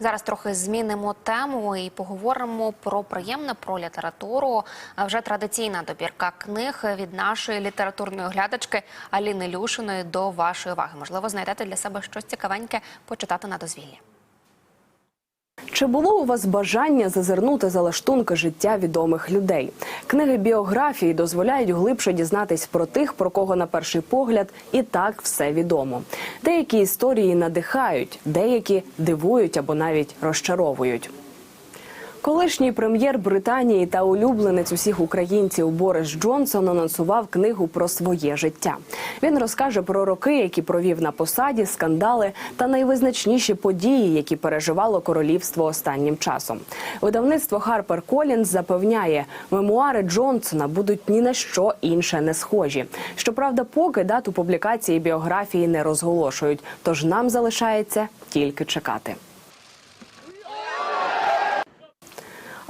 Зараз трохи змінимо тему і поговоримо про приємне про літературу. Вже традиційна добірка книг від нашої літературної оглядачки Аліни Люшиної до вашої уваги. Можливо, знайдете для себе щось цікавеньке почитати на дозвіллі. Чи було у вас бажання зазирнути за лаштунки життя відомих людей? Книги біографії дозволяють глибше дізнатись про тих, про кого на перший погляд і так все відомо. Деякі історії надихають, деякі дивують або навіть розчаровують. Колишній прем'єр Британії та улюбленець усіх українців Борис Джонсон анонсував книгу про своє життя. Він розкаже про роки, які провів на посаді, скандали та найвизначніші події, які переживало королівство останнім часом. Видавництво Harper Collins запевняє, мемуари Джонсона будуть ні на що інше не схожі. Щоправда, поки дату публікації біографії не розголошують, тож нам залишається тільки чекати.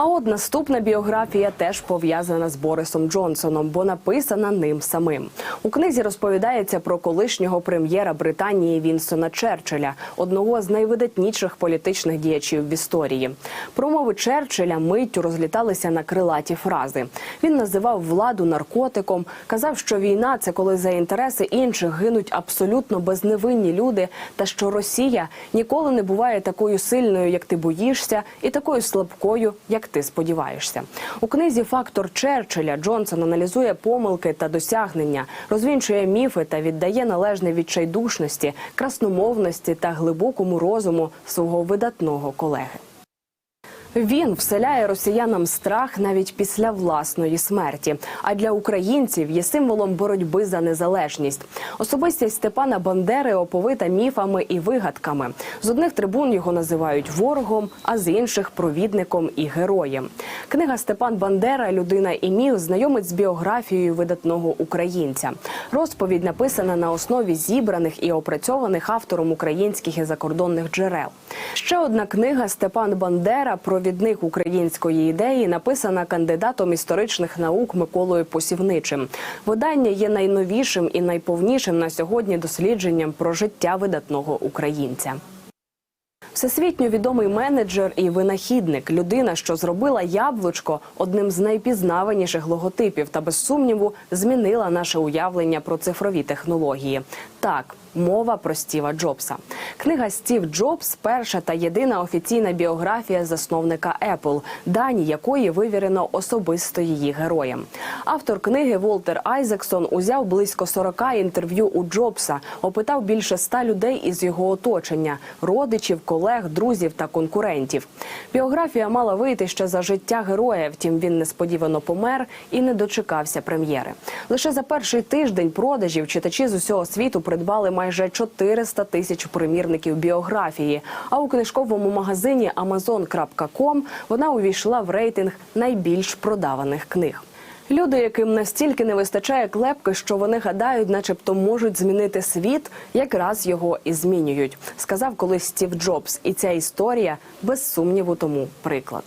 А от наступна біографія теж пов'язана з Борисом Джонсоном, бо написана ним самим. У книзі розповідається про колишнього прем'єра Британії Вінстона Черчилля, одного з найвидатніших політичних діячів в історії. Промови Черчилля миттю розліталися на крилаті фрази. Він називав владу наркотиком, казав, що війна це коли за інтереси інших гинуть абсолютно безневинні люди, та що Росія ніколи не буває такою сильною, як ти боїшся, і такою слабкою, як ти сподіваєшся. У книзі Фактор Черчилля Джонсон аналізує помилки та досягнення, розвінчує міфи та віддає належне відчайдушності, красномовності та глибокому розуму свого видатного колеги. Він вселяє росіянам страх навіть після власної смерті. А для українців є символом боротьби за незалежність. Особистість Степана Бандери оповита міфами і вигадками. З одних трибун його називають ворогом, а з інших провідником і героєм. Книга Степан Бандера Людина і міф знайомить з біографією видатного українця. Розповідь написана на основі зібраних і опрацьованих автором українських і закордонних джерел. Ще одна книга Степан Бандера провідник української ідеї написана кандидатом історичних наук Миколою Посівничим. Видання є найновішим і найповнішим на сьогодні дослідженням про життя видатного українця. Всесвітньо відомий менеджер і винахідник, людина, що зробила яблучко одним з найпізнаваніших логотипів та без сумніву змінила наше уявлення про цифрові технології. Так, мова про Стіва Джобса. Книга Стів Джобс перша та єдина офіційна біографія засновника Apple, дані якої вивірено особисто її героям. Автор книги Волтер Айзексон узяв близько 40 інтерв'ю у Джобса, опитав більше 100 людей із його оточення, родичів, колег, друзів та конкурентів. Біографія мала вийти ще за життя героя. Втім, він несподівано помер і не дочекався прем'єри. Лише за перший тиждень продажів читачі з усього світу придбали майже 400 тисяч примірників біографії. А у книжковому магазині Amazon.com вона увійшла в рейтинг найбільш продаваних книг. Люди, яким настільки не вистачає клепки, що вони гадають, начебто можуть змінити світ, якраз його і змінюють, сказав колись Стів Джобс. І ця історія без сумніву тому приклад.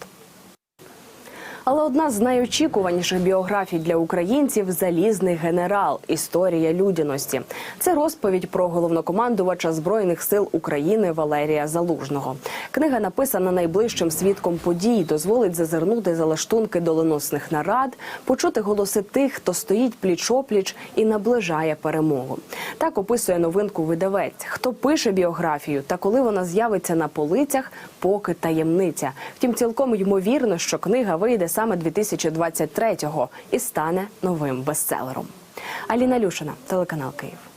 Але одна з найочікуваніших біографій для українців залізний генерал. Історія людяності. Це розповідь про головнокомандувача збройних сил України Валерія Залужного. Книга написана найближчим свідком подій, дозволить зазирнути за лаштунки доленосних нарад, почути голоси тих, хто стоїть пліч-опліч і наближає перемогу. Так описує новинку видавець. Хто пише біографію та коли вона з'явиться на полицях, поки таємниця. Втім, цілком ймовірно, що книга вийде саме 2023-го і стане новим бестселером. Аліна Люшина, телеканал Київ.